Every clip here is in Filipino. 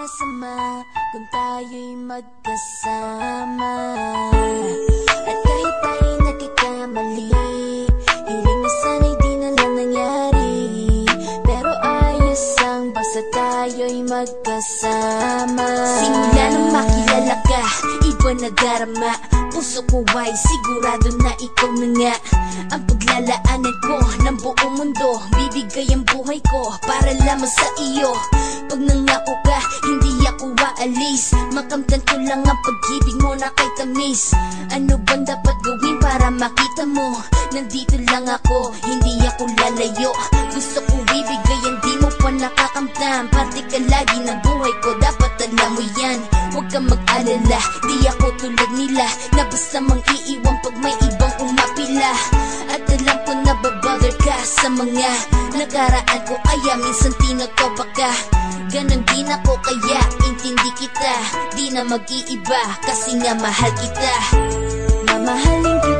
Kung tayo'y magkasama. At kahit tayo'y nagkakamali Hiling na sana'y di na lang nangyari. Pero ayos ang basta tayo'y magkasama iba na darama Puso ko ay sigurado na ikaw na nga. Ang paglalaanan ko ng buong mundo Bibigay ang buhay ko para lamang sa iyo. Pag nangako ka, hindi ako aalis. Makamtan ko lang ang pag-ibig mo na kay tamis. Ano bang dapat gawin para makita mo? Nandito lang ako, hindi ako lalayo. Gusto ko ibigay ang di mo pa nakakamtam Parte ka lagi ng buhay ko, dapat alam mo yan Kang mag-alala, di ako tulad nila. Na basta mang iiwan pag may ibang umapila. At alam ko na babother ka sa mga Nakaraan ko. Kaya minsan tinotopa ka Ganon din ako kaya intindi kita. Di na mag-iiba kasi nga mahal kita. Mamahalin kita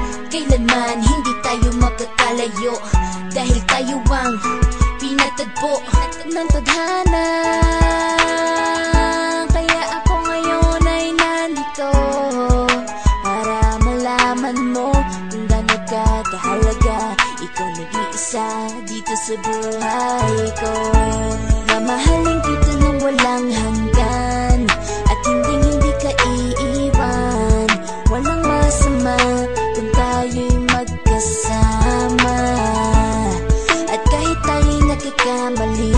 Kailanman hindi tayo magkakalayo Dahil tayo ang pinatagpo ng tadhana. Kaya ako ngayon ay nandito Para malaman mo kung gaano ka kahalaga. Ikaw nag-iisa dito sa buhay ko. Mamahalin kita ng walang hanggan At hindi hindi ka iiwan. Walang masama kung tayo family